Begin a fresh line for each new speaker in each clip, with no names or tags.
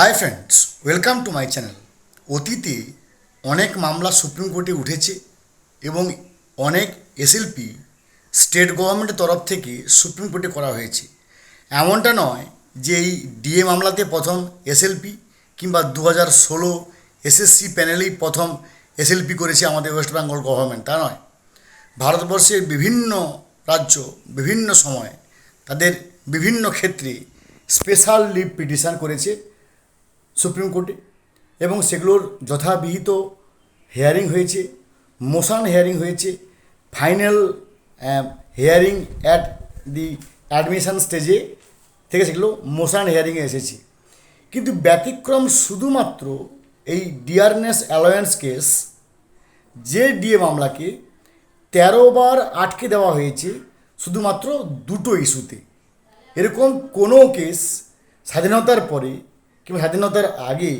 Hi friends welcome to my channel অতীতে অনেক মামলা সুপ্রিম কোর্টে উঠেছে এবং অনেক এসএলপি স্টেট গভর্নমেন্টের তরফ থেকে সুপ্রিম কোর্টে করা হয়েছে। এমনটা নয় যে এই ডিএ মামলাতে প্রথম এসএলপি কিংবা দু হাজার ষোলো এসএসসি প্যানেলেই প্রথম এসএলপি করেছে আমাদের ওয়েস্ট বেঙ্গল গভর্নমেন্ট তা নয়। ভারতবর্ষের বিভিন্ন রাজ্য, বিভিন্ন সময় তাদের বিভিন্ন ক্ষেত্রে স্পেশাল লিভ পিটিশন করেছে। সুপ্রিম কোর্টে। এবং সেগুলোর যথাবিহিত হেয়ারিং হয়েছে মোশন হেয়ারিং হয়েছে final hearing at the admission স্টেজে থেকে সেগুলো মোশন হেয়ারিংয়ে এসেছে। কিন্তু ব্যতিক্রম শুধুমাত্র এই ডিয়ারনেস অ্যালায়েন্স কেস যে ডিএ মামলাকে তেরো বার আটকে দেওয়া হয়েছে শুধুমাত্র দুটো ইস্যুতে এরকম কোনো কেস স্বাধীনতার পরে কিংবা স্বাধীনতার আগে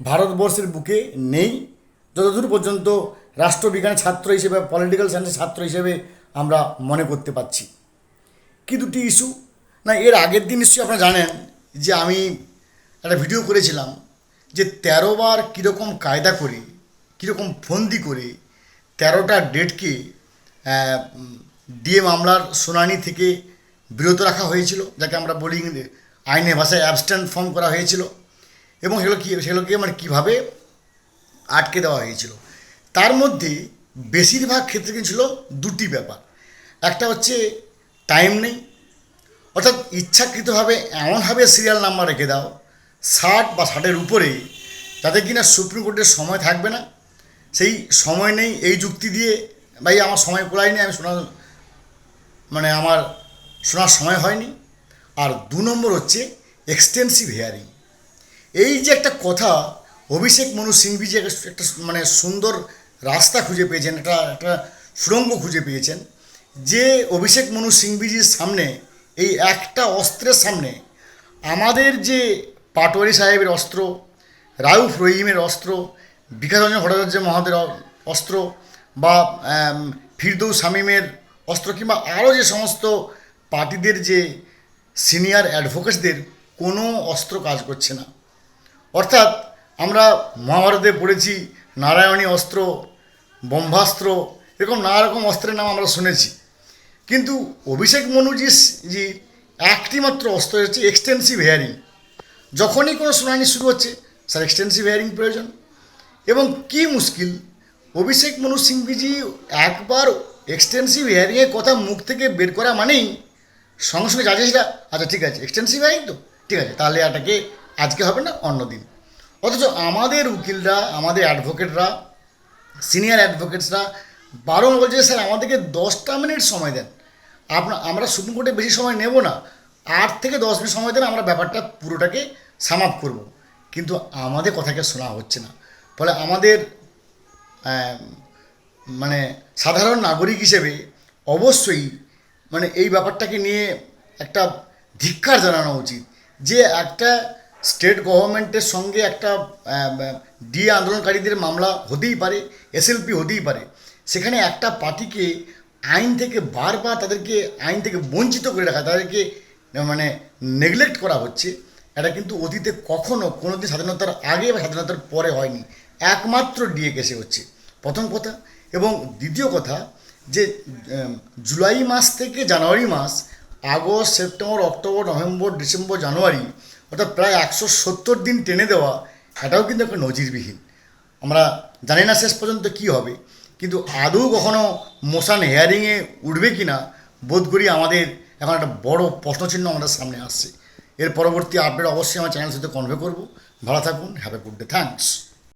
ভারতবর্ষের বুকে নেই, যতদূর পর্যন্ত রাষ্ট্রবিজ্ঞানের ছাত্র হিসেবে পলিটিক্যাল সায়েন্সের ছাত্র হিসেবে আমরা মনে করতে পারছি। কি দুটি ইস্যু না, এর আগের দিন নিশ্চয়ই আপনারা জানেন যে আমি একটা ভিডিও করেছিলাম যে তেরো বার কীরকম কায়দা করে, কীরকম ফন্দি করে তেরোটা ডেটকে ডিএ মামলার শুনানি থেকে বিরত রাখা হয়েছিল, যাকে আমরা বলি আইনের ভাষায় অ্যাবস্ট্যান্ট ফর্ম করা হয়েছিল। এবং সেগুলো কী, সেগুলোকে মানে কীভাবে আটকে দেওয়া হয়েছিল। তার মধ্যে বেশিরভাগ ক্ষেত্রে কিন্তু ছিল, দুটি ব্যাপার। একটা হচ্ছে টাইম নেই। অর্থাৎ ইচ্ছাকৃতভাবে এমনভাবে সিরিয়াল নাম্বার রেখে দাও, ষাট বা ষাটের উপরে, যাতে কিনা সুপ্রিম কোর্টের সময় থাকবে না। সেই সময় নেই, এই যুক্তি দিয়ে, ভাই, আমার সময় কুলায়নি, আমি শোনার মানে আমার শোনার সময় হয়নি। আর দু নম্বর হচ্ছে এক্সটেন্সিভ হেয়ারিং এই যে একটা কথা, অভিষেক মনু সিংভি যে একটা মানে সুন্দর রাস্তা খুঁজে পেয়েছেন, একটা একটা সুড়ঙ্গ খুঁজে পেয়েছেন, যে অভিষেক মনু সিংভিজির সামনে, এই একটা অস্ত্রের সামনে, আমাদের যে পাটোয়ারি সাহেবের অস্ত্র, রাউফ রহিমের অস্ত্র বিকাশ বিকাশরঞ্জন ভট্টাচার্য মহাদের অস্ত্র, বা ফিরদৌ শামীমের অস্ত্র, কিংবা আরও যে সমস্ত পার্টিদের যে সিনিয়র অ্যাডভোকেটসদের, কোনো অস্ত্র কাজ করছে না। অর্থাৎ আমরা মহাভারতে পড়েছি, নারায়ণী অস্ত্র, ব্রহ্মাস্ত্র, এরকম নানা রকম অস্ত্রের নাম আমরা শুনেছি। কিন্তু অভিষেক মনুজি জি একটি মাত্র অস্ত্র হচ্ছে এক্সটেন্সিভ হেয়ারিং যখনই কোনো শুনানি শুরু হচ্ছে, স্যার এক্সটেন্সিভ হেয়ারিং প্রয়োজন। এবং কি মুশকিল, অভিষেক মনু সিংভিজি একবার এক্সটেন্সিভ হেয়ারিংয়ের কথা মুখ থেকে বের করা মানেই সঙ্গে সঙ্গে জাজেসরা আচ্ছা ঠিক আছে এক্সটেন্সিভ হেয়ারিং তো, ঠিক আছে, তাহলে এটাকে আজকে হবে না, অন্য দিন। অথচ আমাদের উকিলরা, আমাদের অ্যাডভোকেটরা, সিনিয়র অ্যাডভোকেটসরা বারণ বলছে স্যার, আমাদেরকে দশটা মিনিট সময় দেন। আপনার আমরা সুপ্রিম কোর্টে বেশি সময় নেব না। আট থেকে দশ মিনিট সময় দেন, আমরা ব্যাপারটা পুরোটাকে সাম আপ করব। কিন্তু আমাদের কথাকে শোনা হচ্ছে না। ফলে আমাদের মানে সাধারণ নাগরিক হিসেবে অবশ্যই মানে এই ব্যাপারটাকে নিয়ে একটা ধিক্কার জানানো উচিত যে, একটা স্টেট গভর্নমেন্টের সঙ্গে একটা ডিএ আন্দোলনকারীদের মামলা হতেই পারে, এসএলপি হতেই পারে। সেখানে একটা পার্টিকে আইন থেকে বারবার তাদেরকে, আইন থেকে বঞ্চিত করে রাখা, তাদেরকে মানে নেগলেক্ট করা হচ্ছে। এটা কিন্তু অতীতে কখনো কোনো দিন স্বাধীনতার আগে বা স্বাধীনতার পরে হয়নি। একমাত্র ডিএ কেসে হচ্ছে। প্রথম কথা। এবং দ্বিতীয় কথা যে জুলাই মাস থেকে জানুয়ারি মাস, August, September, October, November, December, January অর্থাৎ প্রায় একশো সত্তর দিন টেনে দেওয়া, এটাও কিন্তু একটা নজিরবিহীন। আমরা জানি না শেষ পর্যন্ত কি হবে, কিন্তু আদৌ কখনো মোশান হেয়ারিংয়ে উঠবে কি না বোধ করি আমাদের এখন একটা বড় প্রশ্নচিহ্ন আমাদের সামনে আসছে। এর পরবর্তী আপডেট অবশ্যই আমার চ্যানেল সাথে কনভে করব। ভালো থাকুন have a good day thanks